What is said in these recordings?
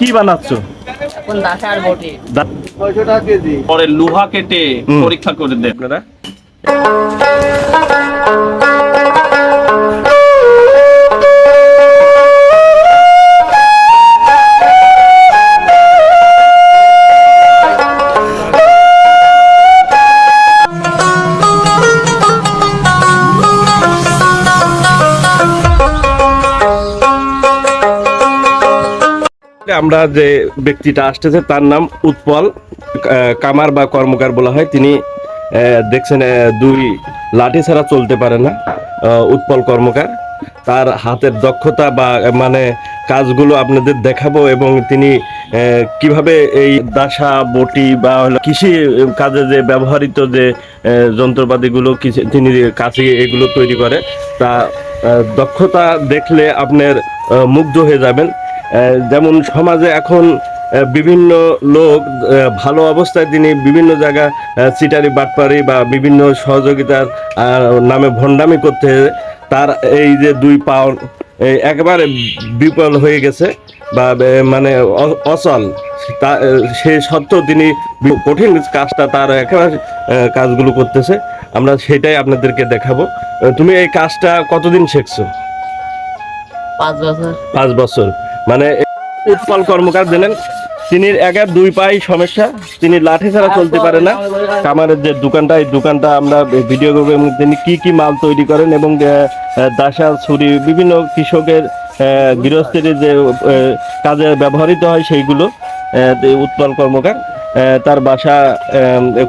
কি বানাচ্ছ? পরে লোহা কেটে পরীক্ষা করে দেন। আপনারা? আমরা যে ব্যক্তিটা আসতেছে, তার নাম উৎপল। কামার বা কর্মকার বলা হয়। তিনি দেখছেন দুই লাঠি ছাড়া চলতে পারে না উৎপল কর্মকার। তার হাতের দক্ষতা বা মানে কাজগুলো আপনাদের দেখাবো এবং তিনি কীভাবে এই দাসা, বটি বা কৃষি কাজে যে ব্যবহৃত যে যন্ত্রপাতিগুলো তিনি কাছে এগুলো তৈরি করে, তা দক্ষতা দেখলে আপনার মুগ্ধ হয়ে যাবেন। যেমন সমাজে এখন বিভিন্ন লোক ভালো অবস্থায় তিনি বিভিন্ন জায়গা চিটারি বাটপারি বা বিভিন্ন সহযোগিতার নামে ভণ্ডামি করতে তার এই যে দুই পাও এই একেবারে বিপল হয়ে গেছে বা মানে অচল। তা সে সত্ত্বেও তিনি কঠিন কাজটা তার একেবারে কাজগুলো করতেছে। আমরা সেটাই আপনাদেরকে দেখাবো। তুমি এই কাজটা কতদিন শিখছো? পাঁচ বছর। পাঁচ বছর। মানে উৎপল কর্মকার জানেন তিনি একের দুই পাই সমস্যা, তিনি লাঠি ছাড়া চলতে পারে না। কামারের যে দোকানটা, এই দোকানটা আমরা ভিডিও করব এবং তিনি কি কি মাল তৈরি করেন এবং দাসা ছুরি, বিভিন্ন কৃষকের গৃহস্থের যে কাজে ব্যবহৃত হয় সেইগুলো উৎপল কর্মকার তার বাসা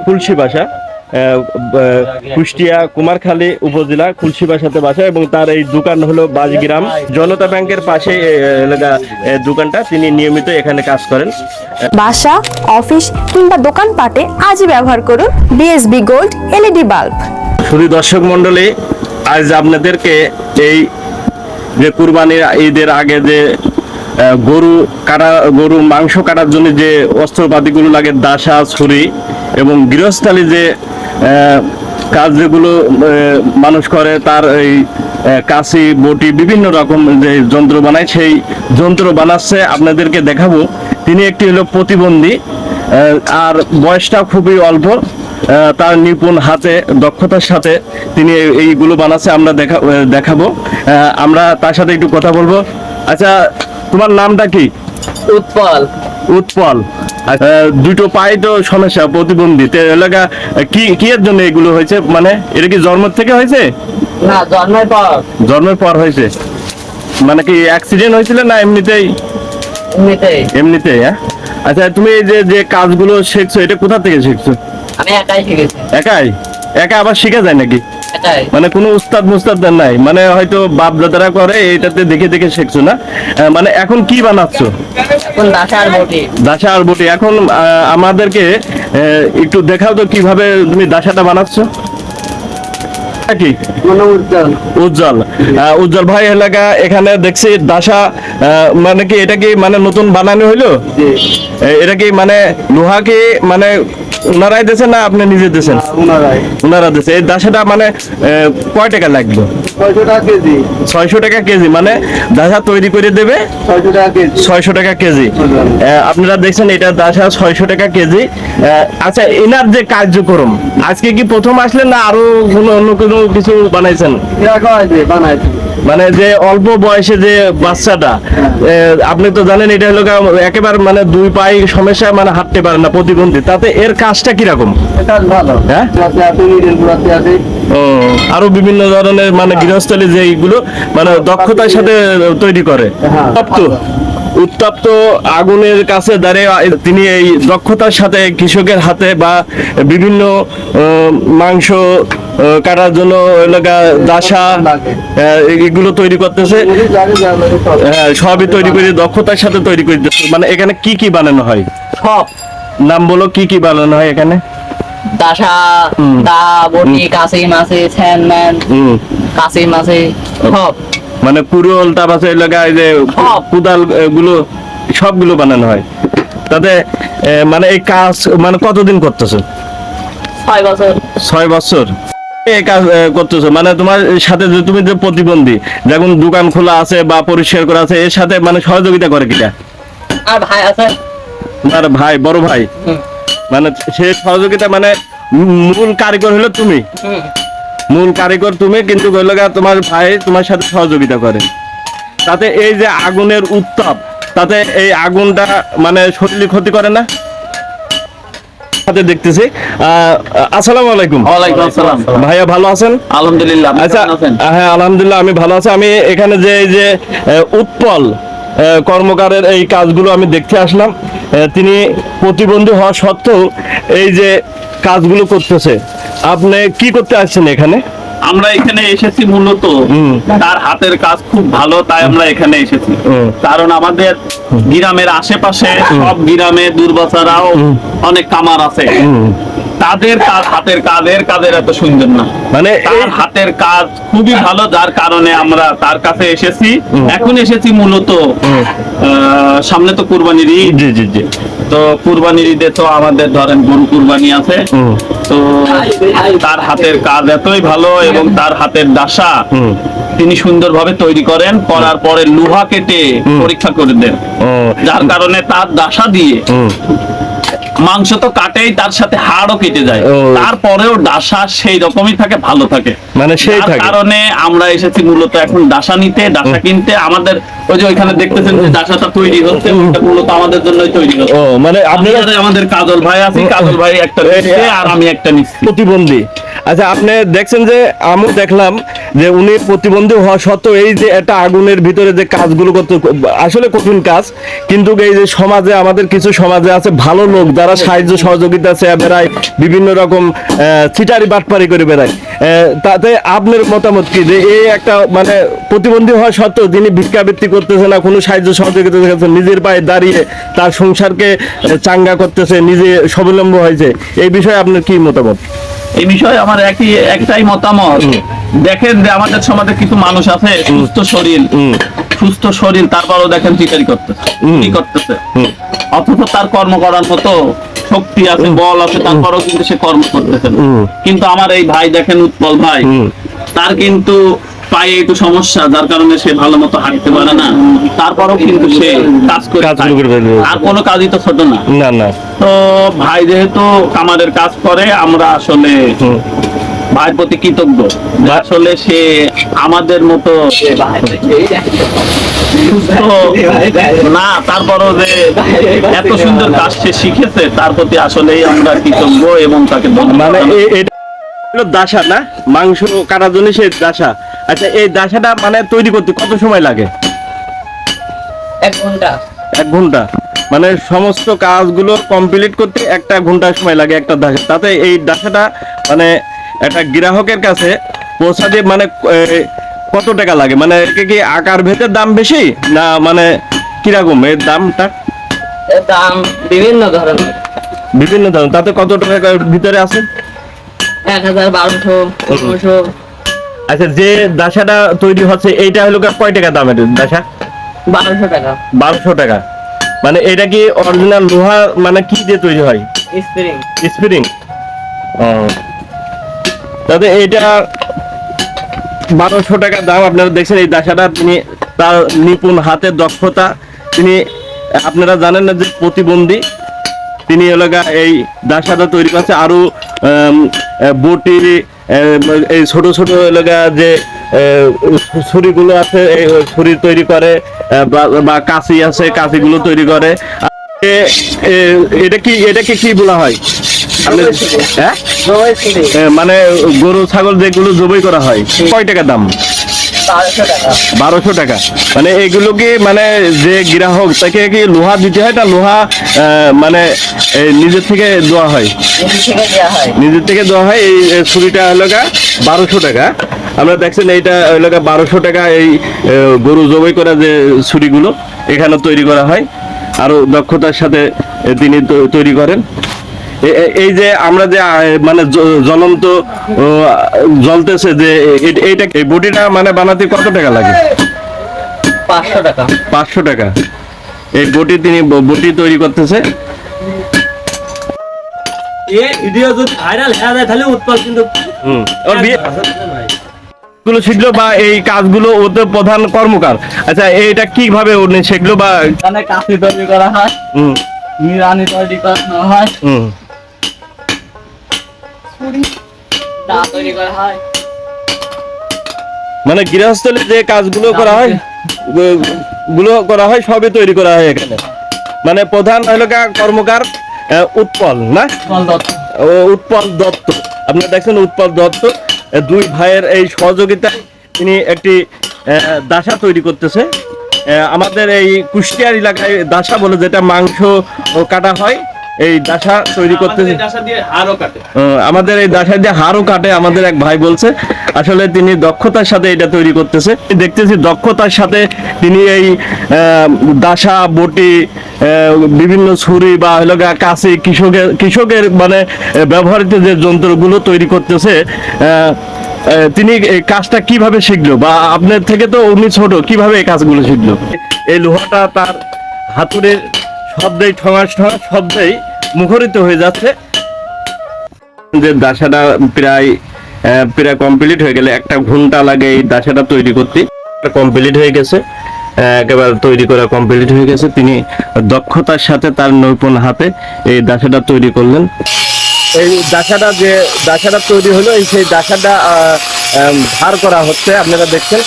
কুলসি বাসা। কুষ্টিয়া কুমারখালী উপজেলা কুলসি বাসাতে বাসা এবং তার এই দোকান হলো বাজগ্রাম জনতা ব্যাংকের পাশে এলাকা দোকানটা তিনি নিয়মিত এখানে কাজ করেন। বাসা অফিস কিংবা দোকানপাটে আজই ব্যবহার করুন বিএসবি গোল্ড এলইডি বাল্ব শুধু দর্শক মন্ডলী আজ আপনাদেরকে এই যে কুরবানির ঈদের আগে যে গরু কাটা গরু মাংস কাটার জন্য যে অস্ত্রপাতিগুলো লাগে দাসা ছুরি এবং গৃহস্থালী যে কাজ যেগুলো মানুষ করে তার এই কাশি বটি বিভিন্ন রকম যে যন্ত্র বানায় সেই যন্ত্র বানাচ্ছে আপনাদেরকে দেখাবো। তিনি একটি হলো প্রতিবন্ধী আর বয়সটা খুবই অল্প তার নিপুণ হাতে দক্ষতার সাথে তিনি এইগুলো বানাচ্ছে আমরা দেখা দেখাবো। আমরা তার সাথে একটু কথা বলব। আচ্ছা তোমার নামটা কি? উৎপল। উৎপল। দুটো পায়ে তো সমস্যা প্রতিবন্ধী। তো এলাকা কি কি এর জন্য এগুলো হয়েছে? মানে এটা কি জন্ম থেকে হয়েছে? না জন্মের পর। জন্মের পর হয়েছে। মানে কি অ্যাক্সিডেন্ট হয়েছিল না এমনিতেই? এমনিতেই। এমনিতেই হ্যাঁ? আচ্ছা তুমি এই যে যে কাজগুলো শিখছো এটা কোথা থেকে শিখছো? আমি একাই শিখেছি। একাই? একা আবার শিখা যায় নাকি? মানে কোনো উস্তাদ মুস্তাদ নাই। মানে হয়তো বাপ দাদারা করে এটাতে দেখে দেখে শিখছো না? মানে এখন কি বানাচ্ছো? এখন দাসার বটি। দাসা আর বটি। এখন আমাদেরকে একটু দেখাও তো কীভাবে তুমি দাসাটা বানাচ্ছো। কি? উজ্জ্বল। উজ্জ্বল। ভাই এলাকা এখানে দেখছি দাসা আহ, মানে কি এটা কি মানে নতুন বানানো হইল? এটা কি মানে লোহা কি মানে ওনারাই দিয়েছেন না আপনি নিজে দিয়েছেন? ওনারা দিয়েছে। এই দাসাটা মানে কয় টাকা লাগবে? ছয়শো টাকা কেজি। মানে দাসা তৈরি করে দেবে? ছয়শো টাকা কেজি। আপনারা দেখছেন এটা দাসা ছয়শো টাকা কেজি। আচ্ছা এনার যে কার্যক্রম আজকে কি প্রথম আসলেন না আরও কোনো অন্য কোনো কিছু বানাইছেন? মানে যে অল্প বয়সে যে বাচ্চাটা আপনি তো জানেন এটা হলো একেবারে মানে দুই পায়ে সমস্যা মানে হাঁটতে পারে না প্রতিবন্ধী। তাতে এর কাজটা কীরকম? হ্যাঁ? আরও বিভিন্ন ধরনের মানে গৃহস্থলী যে এইগুলো মানে দক্ষতার সাথে তৈরি করে। উত্তপ্ত উত্তপ্ত আগুনের কাছে দাঁড়িয়ে তিনি এই দক্ষতার সাথে কৃষকের হাতে বা বিভিন্ন মাংস কাটার জন্য এলাকা দাসা এগুলো তৈরি করতেছে। হ্যাঁ সবই তৈরি করে দক্ষতার সাথে তৈরি করতেছে মানে এখানে কি কি বানানো হয়? সব। নাম বলো কি কি বানানো হয় এখানে? দাসা। দা বটি কাশি মাছি ছ্যান ম্যান হুম। কাশি সব। মানে কুড়োল তারপর এলাকা এই যে। কুদালগুলো সবগুলো বানানো হয়। তাতে মানে এই কাজ মানে কতদিন করতেছো? ছয় বছর। ছয় বছর। কাজ করতেছো। মানে তোমার সাথে যে তুমি যে প্রতিবন্ধী যেমন দোকান খোলা আছে বা পরিষ্কার করা আছে এর সাথে মানে সহযোগিতা করে কিটা? আর ভাই আছে? তোমার ভাই বড় ভাই? মানে সে সহযোগিতা মানে মূল কারিগর হলো তুমি। মূল কারিগর তুমি কিন্তু তোমার ভাই তোমার সাথে সহযোগিতা করে। তাতে এই যে আগুনের উত্তাপ তাতে এই আগুনটা মানে শরীরে ক্ষতি করে না? সাথে দেখতেছি। আসসালামু আলাইকুম। ওয়ালাইকুম আসসালাম। ভাইয়া ভালো আছেন? আলহামদুলিল্লাহ আচ্ছা হ্যাঁ আলহামদুলিল্লাহ আমি ভালো আছি। আমি এখানে যে এই যে উৎপল কর্মকারের এই কাজগুলো আমি দেখতে আসলাম। তিনি প্রতিবন্ধী হওয়া সত্ত্বেও এই যে কাজগুলো করতেছে। আপনি কি করতে আসছেন এখানে? আমরা এখানে এসেছি মূলত। তার হাতের কাজ খুব ভালো তাই আমরা এখানে এসেছি। কারণ আমাদের গ্রামের আশেপাশে সব গ্রামে দুর্বাচারাও অনেক কামার আছে। তাদের তার হাতের কাজের কাজের এত সুন্দর না। মানে তার হাতের কাজ খুবই ভালো যার কারণে আমরা তার কাছে এসেছি। এখন এসেছি মূলত সামনে তো কুরবানির ঈদ। জি জি জি। তো কুরবানির ঈদে তো আমাদের ধরেন গরু কুরবানি আছে। তো তার হাতের কাজ এতই ভালো এবং তার হাতের দাসা। তিনি সুন্দরভাবে তৈরি করেন করার পরে লোহা কেটে পরীক্ষা করে দেন। যার কারণে তার দাসা দিয়ে। মাংস তো কাটেই তার সাথে হাড়ও কেটে যায়। তারপরেও ডাসা সেই রকমই থাকে ভালো থাকে। মানে সেই কারণে আমরা এসেছি মূলত এখন ডাসা নিতে ডাসা কিনতে। আমাদের ওই যে ওইখানে দেখতেছেন যে ডাসাটা তৈরি হচ্ছে মূলত আমাদের জন্যই তৈরি হচ্ছে। ও মানে আপনারা আমাদের কাজল ভাই আছে কাজল ভাই একটা নিচ্ছে আর আমি একটা নিচ্ছি। প্রতিবন্ধী। আচ্ছা আপনি দেখছেন যে আমি দেখলাম যে উনি প্রতিবন্ধী হওয়া সত্ত্বেও এই যে একটা আগুনের ভিতরে যে কাজগুলো করতে আসলে কঠিন কাজ, কিন্তু এই যে সমাজে, আমাদের কিছু সমাজে আছে ভালো লোক যারা সাহায্য সহযোগিতা চেয়ে বেড়ায়, বিভিন্ন রকম ছিটারি বাটপারি করে বেড়ায়। তাতে আপনার মতামত কি? যে এই একটা মানে প্রতিবন্ধী হওয়া সত্ত্বেও তিনি ভিক্ষাবৃত্তি করতেছে না, কোনো সাহায্য সহযোগিতা নিজের পায়ে দাঁড়িয়ে তার সংসারকে চাঙ্গা করতেছে, নিজে স্বাবলম্ব হয়েছে, এই বিষয়ে আপনার কি মতামত? এই বিষয়ে আমার একই একটাই মতামত। দেখেন যে আমাদের সমাজে কিছু মানুষ আছে সুস্থ শরীর। সুস্থ শরীর তারপরও দেখেন চিকারি করতেছে। কি করতেছে? অথচ তার কর্ম করার মতো শক্তি আছে বল আছে তারপরও কিন্তু সে কর্ম করতেছে কিন্তু আমার এই ভাই দেখেন উৎপল ভাই। তার কিন্তু পায়ে একটু সমস্যা যার কারণে সে ভালো মতো হাঁটতে পারে না। তারপরও কিন্তু সে কাজ করে। আর কোনো কাজই তো ছোট না। না না। তো ভাই যেহেতু কামারের কাজ করে আমরা আসলে ভাইয়ের প্রতি কৃতজ্ঞ। আসলে সে আমাদের মতো না তারপরও যে এত সুন্দর কাজ সে শিখেছে তার প্রতি আসলেই আমরা কৃতজ্ঞ এবং তাকে মানে দাসা না? মাংস কাটার জন্য সেই দাসা। আচ্ছা এই দাসাটা মানে তৈরি করতে কত সময় লাগে? এক ঘণ্টা। এক ঘণ্টা। মানে সমস্ত কাজগুলো কমপ্লিট করতে একটা ঘণ্টা সময় লাগে একটা দাসা তাতে এই দাসাটা মানে একটা গ্রাহকের কাছে পৌঁছা দিয়ে মানে কত টাকা লাগে? মানে একে কি আকার ভেদের দাম বেশি? না মানে কীরকম? এর দামটা? এর দাম বিভিন্ন ধরনের। বিভিন্ন ধরনের। তাতে কত টাকার ভিতরে আছে? এক হাজার বারোশো পনেরোশো। আচ্ছা যে দাসাটা তৈরি হচ্ছে এইটা হলো কয় টাকা দামের দাসা? বারোশো টাকা। বারোশো টাকা। মানে এটা কি অরিজিনাল লোহা মানে কি দিয়ে তৈরি হয়? স্প্রিং স্প্রিং ও। তাতে এইটা বারোশো টাকা দাম আপনারা দেখছেন এই দাসাটা তিনি তার নিপুণ হাতের দক্ষতা তিনি আপনারা জানেন না যে প্রতিবন্ধী তিনি এলাকা এই দাসাটা তৈরি করছে আরও আম, আহ, বটি এই ছোট ছোট এলাকা যে ছুরিগুলো আছে এই ছুরি তৈরি করে বা- কাঁচি আছে কাঁচিগুলো তৈরি করে। এটা কি এটাকে কি বলা হয়? হ্যাঁ? মানে গরু ছাগল যেগুলো জবাই করা হয় কয় টাকা দাম? বারোশো টাকা। মানে এগুলো কি মানে যে গ্রাহক তাকে কি লোহা দিতে হয়? না লোহা মানে নিজের থেকে দেওয়া হয়? নিজের থেকে দেওয়া হয়। এই ছুরিটা হলো বারোশো টাকা। আমরা দেখছেন এইটা হলো বারোশো টাকা। এই গরু জবাই করা যে ছুরিগুলো এখানে তৈরি করা হয়। আরও দক্ষতার সাথে তিনি তৈরি করেন। এই যে আমরা যে মানে জ্বলন্ত জ্বলতেছে যে এইটা এই বডিটা মানে বানাতে কত টাকা লাগে? পাঁচশো টাকা। পাঁচশো টাকা। এই বটি তিনি বটি তৈরি করতেছে। এ ভিডিও যদি ভাইরাল হয়ে যায় তাহলে উৎপাদ কিন্তু হুম। ওর বিয়ে গুলো শিখলো বা এই কাজগুলো ওদের প্রধান কর্মকার। আচ্ছা এইটা কীভাবে উনি শিখলো বা এখানে কাশি তৈরি করা হয়। হুম। নিরানি তৈরি করা হয়। হুম। দা তৈরি করা হয়। মানে গৃহস্থলে যে কাজগুলো করা হয়গুলো করা হয় সবই তৈরি করা হয় এখানে। মানে প্রধান হলো কর্মকার উৎপল না? উৎপল দত্ত। আপনারা দেখছেন উৎপল দত্ত দুই ভাইয়ের এই সহযোগিতায় তিনি একটি আহ, দাসা তৈরি করতেছে। আহ, আমাদের এই কুষ্টিয়ার এলাকায় দাসা বলে যেটা মাংস কাটা হয় এই দাসা তৈরি করতেছে। আমাদের দিয়ে এই দাসায় যে হাড়ও কাটে আমাদের এক ভাই বলছে। আসলে তিনি দক্ষতার সাথে এটা তৈরি করতেছে। দেখতেছি দক্ষতার সাথে তিনি এই দাসা বটি বিভিন্ন ছুরি বা হলো কাছে কৃষকের কৃষকের মানে ব্যবহৃত যে যন্ত্রগুলো তৈরি করতেছে তিনি এই কাজটা কীভাবে শিখলো? বা আপনার থেকে তো উনি ছোট কীভাবে এই কাজগুলো শিখলো? এই লোহাটা তার হাতুড়ের শব্দেই ঠঙাস ঠঙাস শব্দেই মুখরিত হয়ে যাচ্ছে। যে দাসাটা প্রায় প্রায় কমপ্লিট হয়ে গেলে একটা ঘণ্টা লাগে এই দাসাটা তৈরি করতে। কমপ্লিট হয়ে গেছে একেবারে তৈরি করা কমপ্লিট হয়ে গেছে। তিনি দক্ষতার সাথে তার নৈপুণ হাতে এই দাসাটা তৈরি করলেন। এই দাসাটা যে দাসাটা তৈরি হলো এই সেই দাসাটা আহ, ধার করা হচ্ছে আপনারা দেখছেন।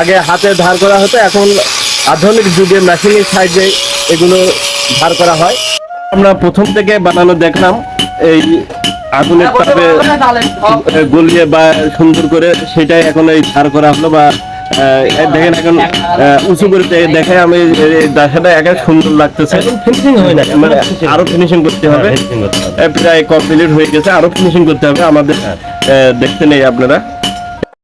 আগে হাতে ধার করা হতো এখন আধুনিক যুগে মেশিনের সাহায্যে এগুলো ধার করা হয়। আমরা প্রথম থেকে বানানো দেখলাম এই আগুনের তাপে গলিয়ে বা সুন্দর করে সেটাই এখন এই ধার করা হলো বা আহ, দেখেন এখন আহ, উঁচু করে দেখে আমি দাসাটা একা সুন্দর লাগতেছে। ফিনিশিং হয় না মানে আরও ফিনিশিং করতে হবে। প্রায় কমপ্লিট হয়ে গেছে আরও ফিনিশিং করতে হবে আমাদের আহ, দেখতে নেই আপনারা।